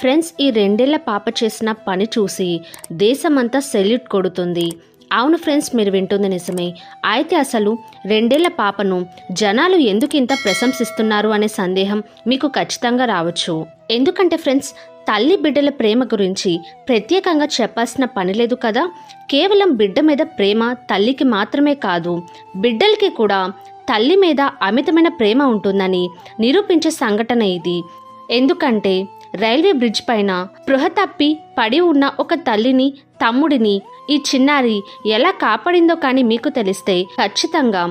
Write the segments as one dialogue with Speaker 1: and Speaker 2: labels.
Speaker 1: Friends ఈ రెండేళ్ళ పాప చేసిన పని చూసి దేశమంతా సెల్యూట్ కొడుతుంది. అవును ఫ్రెండ్స్ మీరు వింటుంది నిజమే. అయితే అసలు రెండేళ్ళ పాపను జనాలు ఎందుకు ఇంత ప్రశంసిస్తున్నారు అనే సందేహం మీకు ఖచ్చితంగా రావచ్చు. ఎందుకంటే ఫ్రెండ్స్ తల్లి బిడ్డల ప్రేమ గురించి ప్రత్యేకంగా చెప్పాల్సిన పని లేదు కదా. కేవలం బిడ్డ మీద ప్రేమ తల్లికి మాత్రమే కాదు బిడ్డలకి కూడా తల్లి మీద అమితమైన ప్రేమ ఉంటుందని నిరూపించే సంఘటన ఇది. ఎందుకంటే రైల్వే బ్రిడ్జ్ పైన స్పృహ తప్పి పడి ఉన్న ఒక తల్లిని తమ్ముడిని ఈ చిన్నారి ఎలా కాపాడిందో కానీ మీకు తెలిస్తే ఖచ్చితంగా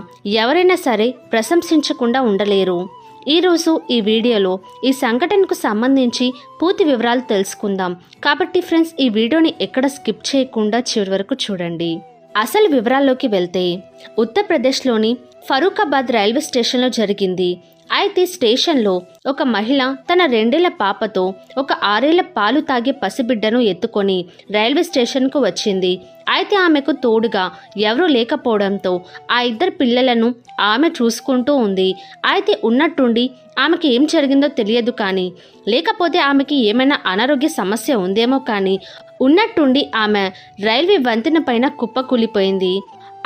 Speaker 1: ఎవరైనా సరే ప్రశంసించకుండా ఉండలేరు. ఈరోజు ఈ వీడియోలో ఈ సంఘటనకు సంబంధించి పూర్తి వివరాలు తెలుసుకుందాం. కాబట్టి ఫ్రెండ్స్ ఈ వీడియోని ఎక్కడ స్కిప్ చేయకుండా చివరి వరకు చూడండి. అసలు వివరాల్లోకి వెళ్తే ఉత్తరప్రదేశ్లోని ఫరూఖాబాద్ రైల్వే స్టేషన్లో జరిగింది. అయితే స్టేషన్లో ఒక మహిళ తన రెండేళ్ళ పాపతో ఒక ఆరేళ్ళ పాలు తాగే పసిబిడ్డను ఎత్తుకొని రైల్వే స్టేషన్కు వచ్చింది. అయితే ఆమెకు తోడుగా ఎవరూ లేకపోవడంతో ఆ ఇద్దరు పిల్లలను ఆమె చూసుకుంటూ ఉంది. అయితే ఉన్నట్టుండి ఆమెకి ఏం జరిగిందో తెలియదు కానీ లేకపోతే ఆమెకి ఏమైనా అనారోగ్య సమస్య ఉందేమో కానీ ఉన్నట్టుండి ఆమె రైల్వే వంతెన పైన కుప్పకూలిపోయింది.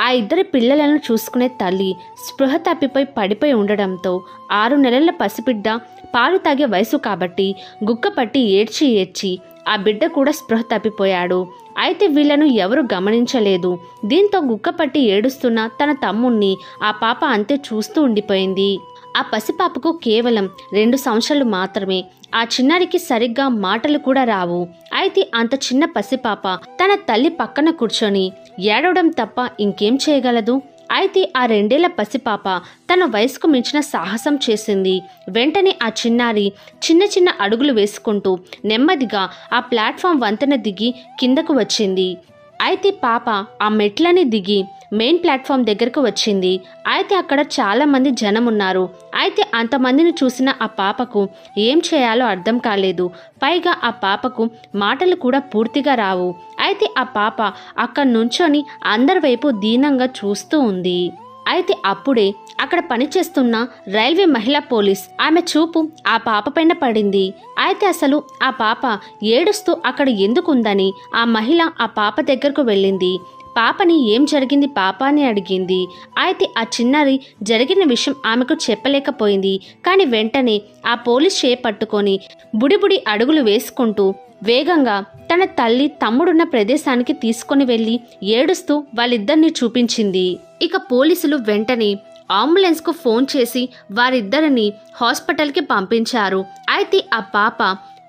Speaker 1: ఆ ఇద్దరి పిల్లలను చూసుకునే తల్లి స్పృహ తప్పిపోయి పడిపోయి ఉండడంతో ఆరు నెలల పసిబిడ్డ పాలు తాగే వయసు కాబట్టి గుక్కపట్టి ఏడ్చి ఏడ్చి ఆ బిడ్డ కూడా స్పృహ తప్పిపోయాడు. అయితే వీళ్ళను ఎవరు గమనించలేదు. దీంతో గుక్కపట్టి ఏడుస్తున్న తన తమ్ముణ్ణి ఆ పాప అంతే చూస్తూ ఉండిపోయింది. ఆ పసిపాపకు కేవలం రెండు సంవత్సరాలు మాత్రమే. ఆ చిన్నారికి సరిగ్గా మాటలు కూడా రావు. అయితే అంత చిన్న పసిపాప తన తల్లి పక్కన కూర్చొని ఏడవడం తప్ప ఇంకేం చేయగలదు? అయితే ఆ రెండేళ్ళ పసిపాప తన వయసుకు మించిన సాహసం చేసింది. వెంటనే ఆ చిన్నారి చిన్న చిన్న అడుగులు వేసుకుంటూ నెమ్మదిగా ఆ ప్లాట్ఫామ్ వంతెన దిగి కిందకు వచ్చింది. అయితే పాప ఆ మెట్లని దిగి మెయిన్ ప్లాట్ఫామ్ దగ్గరకు వచ్చింది. అయితే అక్కడ చాలా మంది జనం ఉన్నారు. అయితే అంతమందిని చూసిన ఆ పాపకు ఏం చేయాలో అర్థం కాలేదు. పైగా ఆ పాపకు మాటలు కూడా పూర్తిగా రావు. అయితే ఆ పాప అక్కడ నుంచొని అందరి వైపు దీనంగా చూస్తూ ఉంది. అయితే అప్పుడే అక్కడ పనిచేస్తున్న రైల్వే మహిళా పోలీస్ ఆమె చూపు ఆ పాప పైన పడింది. అయితే అసలు ఆ పాప ఏడుస్తూ అక్కడ ఎందుకుందని ఆ మహిళ ఆ పాప దగ్గరకు వెళ్ళింది. పాపని ఏం జరిగింది పాప అని అడిగింది. అయితే ఆ చిన్నారి జరిగిన విషయం ఆమెకు చెప్పలేకపోయింది. కానీ వెంటనే ఆ పోలీస్ చేపట్టుకొని బుడిబుడి అడుగులు వేసుకుంటూ వేగంగా తన తల్లి తమ్ముడున్న ప్రదేశానికి తీసుకొని వెళ్ళి ఏడుస్తూ వాళ్ళిద్దరిని చూపించింది. ఇక పోలీసులు వెంటనే అంబులెన్స్కు ఫోన్ చేసి వారిద్దరిని హాస్పిటల్కి పంపించారు. అయితే ఆ పాప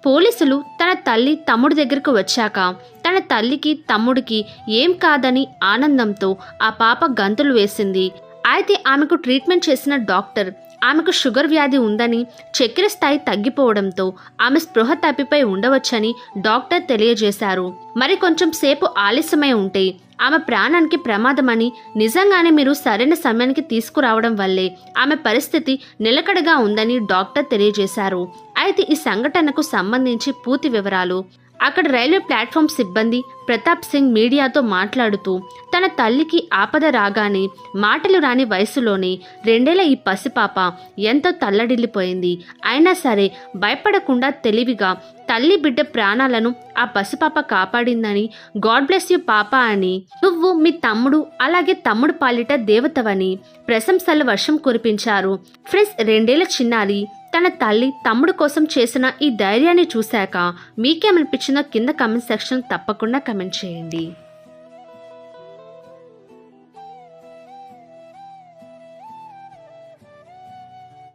Speaker 1: పోలీసులు తన తల్లి తమ్ముడి దగ్గరకు వచ్చాక తన తల్లికి తమ్ముడికి ఏం కాదని ఆనందంతో ఆ పాప గంతులు వేసింది. అయితే ఆమెకు ట్రీట్మెంట్ చేసిన డాక్టర్ ఆమెకు షుగర్ వ్యాధి ఉందని చక్కెర స్థాయి తగ్గిపోవడంతో ఆమె స్పృహ తప్పిపై ఉండవచ్చని డాక్టర్ తెలియజేశారు. మరి కొంచెం సేపు ఆలస్యమై ఉంటే ఆమె ప్రాణానికి ప్రమాదమని నిజంగానే మీరు సరైన సమయానికి తీసుకురావడం వల్లే ఆమె పరిస్థితి నిలకడగా ఉందని డాక్టర్ తెలియజేశారు. అయితే ఈ సంఘటనకు సంబంధించి పూర్తి వివరాలు అక్కడ రైల్వే ప్లాట్ఫామ్ సిబ్బంది ప్రతాప్ సింగ్ మీడియాతో మాట్లాడుతూ తన తల్లికి ఆపద రాగానే మాటలు రాని వయసులోనే రెండేళ్ళ ఈ పసిపాప ఎంతో తల్లడిల్లిపోయింది. అయినా సరే భయపడకుండా తెలివిగా తల్లి బిడ్డ ప్రాణాలను ఆ పసిపాప కాపాడిందని గాడ్ బ్లెస్ యు పాప అని నువ్వు మీ తమ్ముడు అలాగే తమ్ముడు పాలిట దేవతవని ప్రశంసల వర్షం కురిపించారు. ఫ్రెండ్స్ రెండేళ్ళ చిన్నారి తన తల్లి తమ్ముడు కోసం చేసిన ఈ ధైర్యాన్ని చూశాక మీకేమనిపించిందో కింద కమెంట్ సెక్షన్ తప్పకుండా కమెంట్ చేయండి.